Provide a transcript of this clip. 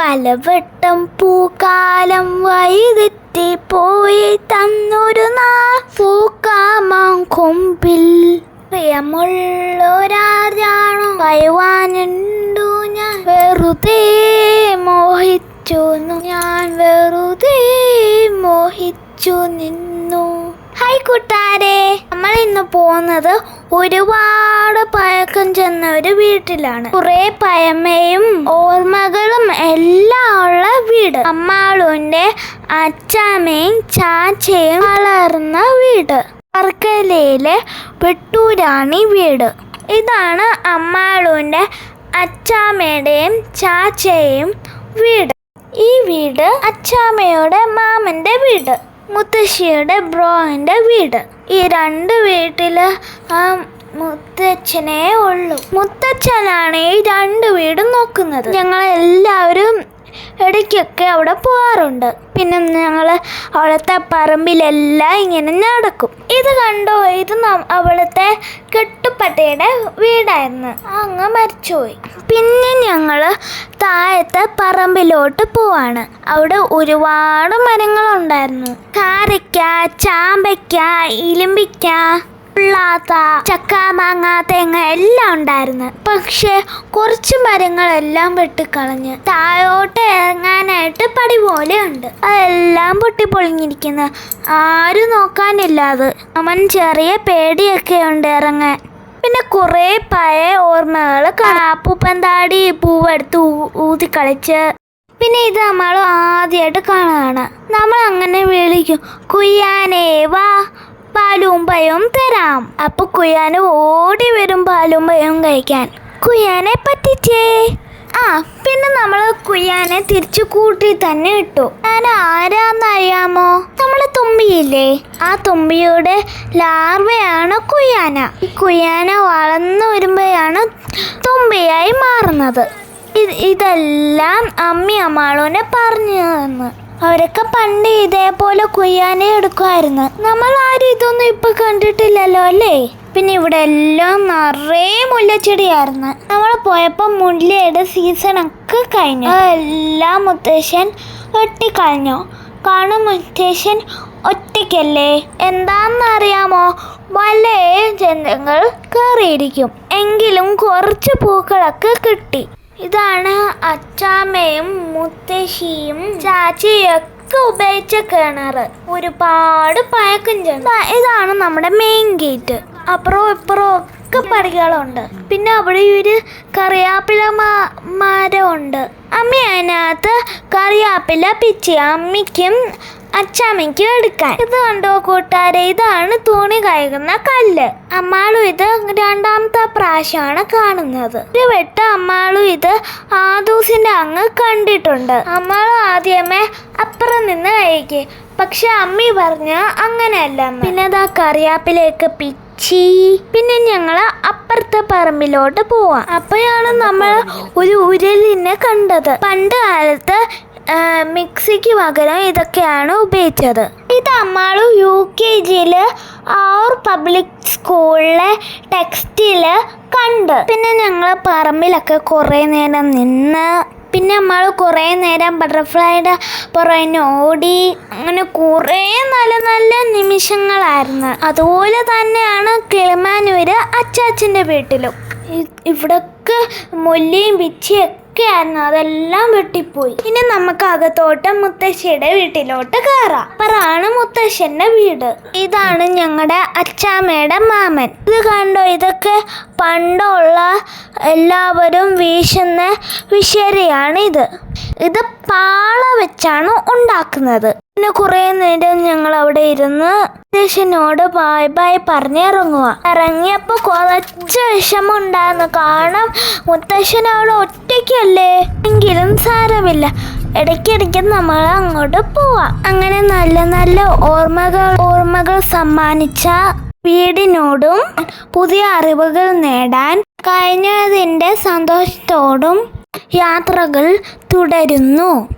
പലവട്ടം പൂക്കാലം വൈതെറ്റി പോയി തന്നൊരു നാൾ. പൂക്കാമാം കൊമ്പിൽ. പ്രിയമുള്ളൊരാരാണോ? വയവാനുണ്ടു ഞാൻ. വെറുതെ മോഹിച്ചു ഞാൻ വെറുതെ മോഹിച്ചു നിന്നു. ഹായ് കൂട്ടാരെ നമ്മൾ ഇന്ന് പോകുന്നത് ഒരുപാട് പഴക്കം ചെന്ന ഒരു വീട്ടിലാണ്. കുറെ പഴമയും ഓർമ്മകളും എല്ലാം ഉള്ള വീട്. അമ്മാളുന്റെ അച്ചാമ്മയും ചാച്ചയും വളർന്ന വീട്. വർക്കലയിലെ വെട്ടൂരാണി വീട്. ഇതാണ് അമ്മാളുന്റെ അച്ചാമ്മയുടെയും ചാച്ചയും വീട്. ഈ വീട് അച്ചാമ്മയുടെ മാമന്റെ വീട്. മുത്തശ്ശിയുടെ ബ്രോന്റെ വീട്. ഈ രണ്ട് വീട്ടിൽ ആ മുത്തച്ഛനേ ഉള്ളൂ. മുത്തച്ഛനാണ് ഈ രണ്ട് വീടും നോക്കുന്നത്. ഞങ്ങൾ എല്ലാവരും ഇടയ്ക്കൊക്കെ അവിടെ പോകാറുണ്ട് പിന്നെ ഞങ്ങൾ അവിടുത്തെ പറമ്പിലെല്ലാം ഇങ്ങനെ നടക്കും. ഇത് കണ്ടോ? ഇത് അവിടുത്തെ കെട്ടുപ്പട്ടയുടെ വീടായിരുന്നു. അങ്ങ് മരിച്ചുപോയി. പിന്നെ ഞങ്ങൾ താഴത്തെ പറമ്പിലോട്ട് പോവാണ്. അവിടെ ഒരുപാട് മരങ്ങളുണ്ടായിരുന്നു. കാരയ്ക്ക ചാമ്പയ്ക്ക ഇലിമ്പിക്ക പിള്ളാത്ത ചക്ക മാങ്ങ തേങ്ങ എല്ലാം ഉണ്ടായിരുന്നു. പക്ഷെ കുറച്ച് മരങ്ങളെല്ലാം വെട്ടിക്കളഞ്ഞ് താഴോട്ട് ഇറങ്ങാനായിട്ട് പടി പോലെ ഉണ്ട് അതെല്ലാം പൊട്ടിപ്പൊളിഞ്ഞിരിക്കുന്നു. ആരും നോക്കാനില്ലാതെ. അവൻ ചെറിയ പേടിയൊക്കെ ഉണ്ട് ഇറങ്ങാൻ. പിന്നെ കുറേ പഴയ ഓർമ്മകൾ കാപ്പൂപ്പന്താടി പൂവെടുത്ത് ഊതി കളിച്ച് പിന്നെ ഇത് നമ്മൾ ആദ്യമായിട്ട് കാണുകയാണ്. നമ്മൾ അങ്ങനെ വിളിക്കും കുയ്യാനേ വാ പാലും പഴവും തരാം. അപ്പൊ കുയ്യാന് ഓടി വരും പാലും പഴവും കഴിക്കാൻ. കുയ്യാനെ പറ്റിച്ചേ ആ പിന്നെ നമ്മൾ കുയ്യാനെ തിരിച്ചു കൂട്ടി തന്നെ ഇട്ടു. ഞാൻ ആരാന്നറിയാമോ? നമ്മളെ തുമ്പിയില്ലേ? ആ തുമ്പിയുടെ ലാർവയാണ് കുയ്യാന. കുയ്യാന വളർന്നു വരുമ്പോഴാണ് തുമ്പിയായി മാറുന്നത്. ഇതെല്ലാം അമ്മി അമ്മാളോനെ പറഞ്ഞു തന്നു. അവരൊക്കെ പണ്ട് ഇതേപോലെ കുയ്യാനെ എടുക്കുമായിരുന്നു. നമ്മൾ ആരും ഇതൊന്നും ഇപ്പൊ കണ്ടിട്ടില്ലല്ലോ അല്ലേ? പിന്നെ ഇവിടെ എല്ലാം നിറയെ മുല്ലച്ചെടിയായിരുന്നു. നമ്മൾ പോയപ്പോൾ മുല്ലയുടെ സീസണൊക്കെ കഴിഞ്ഞു. എല്ലാം മുത്തശ്ശൻ വെട്ടിക്കളഞ്ഞു. കാരണം മുത്തശ്ശൻ ഒറ്റയ്ക്കല്ലേ? എന്താണെന്നറിയാമോ? വല്ല ജന്തുങ്ങൾ കയറിയിരിക്കും. എങ്കിലും കുറച്ച് പൂക്കളൊക്കെ കിട്ടി. ഇതാണ് അച്ചാമ്മയും മുത്തശ്ശിയും ചാച്ചിയും ഒക്കെ ഉപയോഗിച്ച കിണറ്. ഒരുപാട് പഴക്കം ചെയ്യുന്നു ഇതാണ് നമ്മുടെ മെയിൻ ഗേറ്റ് അപ്പുറവും ഇപ്പുറവും ഒക്കെ പടികളുണ്ട്. പിന്നെ അവിടെ ഒരു കറിയാപ്പില മരമുണ്ട്. അമ്മ അതിനകത്ത് കറിയാപ്പില പിച്ചി അമ്മയ്ക്കും അച്ചാമ്മയ്ക്കും എടുക്കാൻ. ഇത് കണ്ടോ കൂട്ടുകാരെ? ഇതാണ് തൂണി കഴുകുന്ന കല്ല്. അമ്മാളും ഇത് രണ്ടാമത്തെ പ്രാവശ്യമാണ് കാണുന്നത്. ഒരു വെട്ട അമ്മാളും ഇത് ആദൂസിന്റെ അങ്ങ് കണ്ടിട്ടുണ്ട്. അമ്മാളും ആദ്യമേ അപ്പുറം നിന്ന് കഴിക്കും. പക്ഷെ അമ്മി പറഞ്ഞ അങ്ങനെയല്ല. പിന്നെ അതാ കറിയാപ്പിലേക്ക് പിച്ചി പിന്നെ ഞങ്ങൾ അപ്പുറത്തെ പറമ്പിലോട്ട് പോവാം. അപ്പോഴാണ് നമ്മൾ ഒരു ഉരലിനെ കണ്ടത്. പണ്ട് കാലത്ത് മിക്സിക്ക് പകരം ഇതൊക്കെയാണ് ഉപയോഗിച്ചത്. ഇത് നമ്മൾ യു കെ ജിയിൽ ആർ പബ്ലിക് സ്കൂളിലെ ടെക്സ്റ്റിൽ കണ്ട്. പിന്നെ ഞങ്ങൾ പറമ്പിലൊക്കെ കുറേ നേരം നിന്ന് പിന്നെ നമ്മൾ കുറേ നേരം ബട്ടർഫ്ലൈയുടെ പുറകിന് ഓടി അങ്ങനെ കുറേ നല്ല നല്ല നിമിഷങ്ങളായിരുന്നു. അതുപോലെ തന്നെയാണ് കിളിമാനൂര് അച്ചാച്ചന്റെ വീട്ടിലും. ഇവിടൊക്കെ മുല്ലയും പിച്ചിയും ഒക്കെ ആയിരുന്നു അതെല്ലാം വെട്ടിപ്പോയി. ഇനി നമുക്ക് അകത്തോട്ട് മുത്തശ്ശിയുടെ വീട്ടിലോട്ട് കയറാം അപ്പറാണ് മുത്തശ്ശന്റെ വീട്. ഇതാണ് ഞങ്ങളുടെ അച്ചാമ്മയുടെ മാമൻ. ഇത് കണ്ടോ? ഇതൊക്കെ പണ്ടുള്ള എല്ലാവരും വീശുന്ന വിശേരിയാണ് ഇത് ഇത് പാള വെച്ചാണ് ഉണ്ടാക്കുന്നത്. പിന്നെ കുറെ നേരം ഞങ്ങൾ അവിടെ ഇരുന്ന് ശേഷനോട് ബായ് ബായ് പറഞ്ഞിറങ്ങുക. ഇറങ്ങിയപ്പോ കുറച്ച് വിഷമം ഉണ്ടായിരുന്നു കാരണം മുത്തശ്ശൻ അവിടെ ഒറ്റയ്ക്കല്ലേ? എങ്കിലും സാരമില്ല. ഇടയ്ക്കിടയ്ക്ക് നമ്മൾ അങ്ങോട്ട് പോവാം. അങ്ങനെ നല്ല നല്ല ഓർമ്മകൾ ഓർമ്മകൾ സമ്മാനിച്ച വീടിനോടും പുതിയ അറിവുകൾ നേടാൻ കഴിഞ്ഞതിന്റെ സന്തോഷത്തോടും യാത്രകൾ തുടരുന്നു.